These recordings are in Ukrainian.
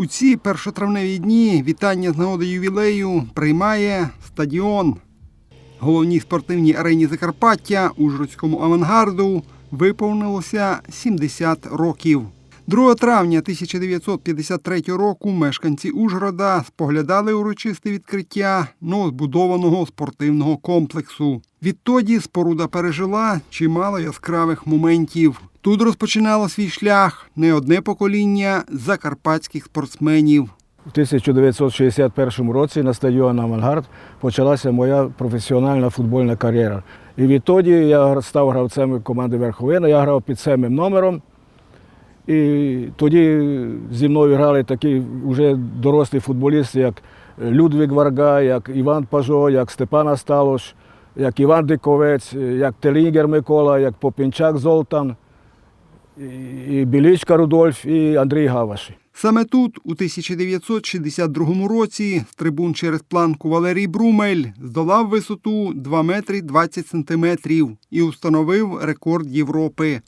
У ці першотравневі дні вітання з нагоди ювілею приймає стадіон. Головній спортивній арені Закарпаття Ужгородському авангарду виповнилося 70 років. 2 травня 1953 року мешканці Ужгорода споглядали урочисте відкриття новозбудованого спортивного комплексу. Відтоді споруда пережила чимало яскравих моментів. Тут розпочинало свій шлях не одне покоління закарпатських спортсменів. У 1961 році на стадіоні Авангард почалася моя професіональна футбольна кар'єра. І відтоді я став гравцем команди Верховина, я грав під семим номером. І тоді зі мною грали такі вже дорослі футболісти, як Людвиг Варга, як Іван Пажо, як Степан Асталош, як Іван Диковець, як Телігер Микола, як Попінчак Золтан, і- Білічка Рудольф, і Андрій Гаваші. Саме тут, у 1962 році, трибун через планку Валерій Брумель здолав висоту 2 метри 20 сантиметрів і установив рекорд Європи.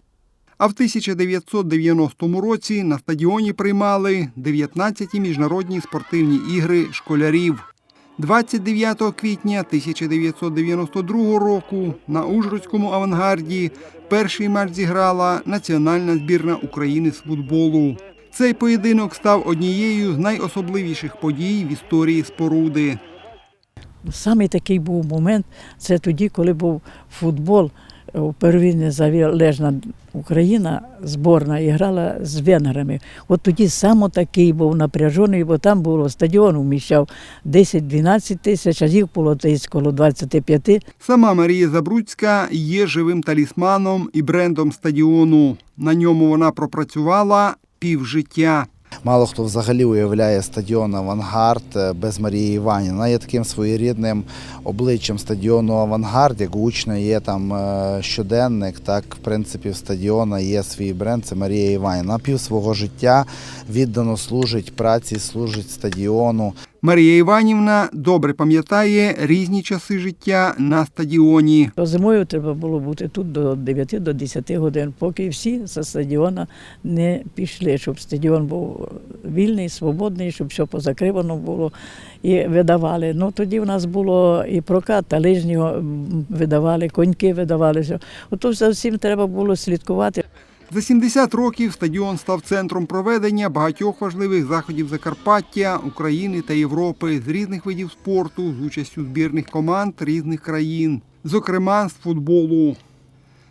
А в 1990 році на стадіоні приймали 19 міжнародні спортивні ігри школярів. 29 квітня 1992 року на Ужгородському авангарді перший матч зіграла національна збірна України з футболу. Цей поєдинок став однією з найособливіших подій в історії споруди. Саме такий був момент, це тоді, коли був футбол. У незалежна Україна зборна і грала з венграми. От тоді саме такий був напряжений, бо там було стадіон вміщав 10-12 тисяч, а їх було десь коло 25. Сама Марія Забруцька є живим талісманом і брендом стадіону. На ньому вона пропрацювала півжиття. Мало хто взагалі уявляє стадіон Авангард без Марії Іванівни. Вона є таким своєрідним обличчям стадіону Авангард, як гучно є там е, щоденник, так в принципі в стадіона є свій бренд. Це Марія Іванівна. Вона пів свого життя віддано служить праці, служить стадіону. Марія Іванівна добре пам'ятає різні часи життя на стадіоні. Зимою треба було бути тут до 9 до 10 годин, поки всі з стадіона не пішли, щоб стадіон був вільний, свободний, щоб все позакривано було і видавали. Ну тоді в нас було і прокат, та лижнього видавали, коньки видавали. все. Ото за всім треба було слідкувати. За 70 років стадіон став центром проведення багатьох важливих заходів Закарпаття, України та Європи з різних видів спорту з участю збірних команд різних країн, зокрема з футболу.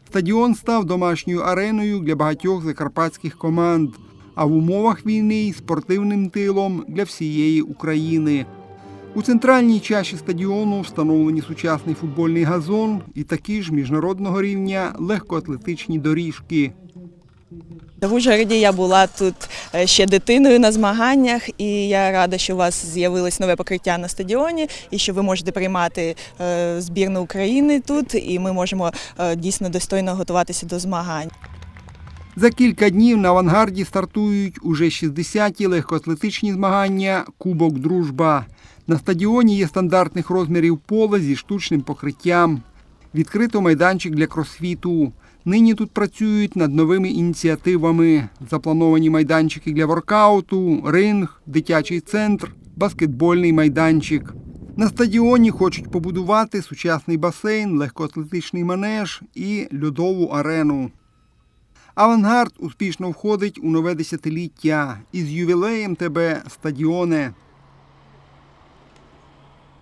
Стадіон став домашньою ареною для багатьох закарпатських команд, а в умовах війни й спортивним тилом для всієї України. У центральній чаші стадіону встановлені сучасний футбольний газон і такі ж міжнародного рівня легкоатлетичні доріжки. В Ужгороді я була тут е, ще дитиною на змаганнях, і я рада, що у вас з'явилось нове покриття на стадіоні, і що ви можете приймати е, збірну України тут, і ми можемо е, дійсно достойно готуватися до змагань. За кілька днів на авангарді стартують уже 60-ті легкоатлетичні змагання Кубок Дружба. На стадіоні є стандартних розмірів поле зі штучним покриттям. Відкрито майданчик для кросфіту. Нині тут працюють над новими ініціативами. Заплановані майданчики для воркауту, ринг, дитячий центр, баскетбольний майданчик. На стадіоні хочуть побудувати сучасний басейн, легкоатлетичний манеж і льодову арену. Авангард успішно входить у нове десятиліття із ювілеєм тебе, стадіоне.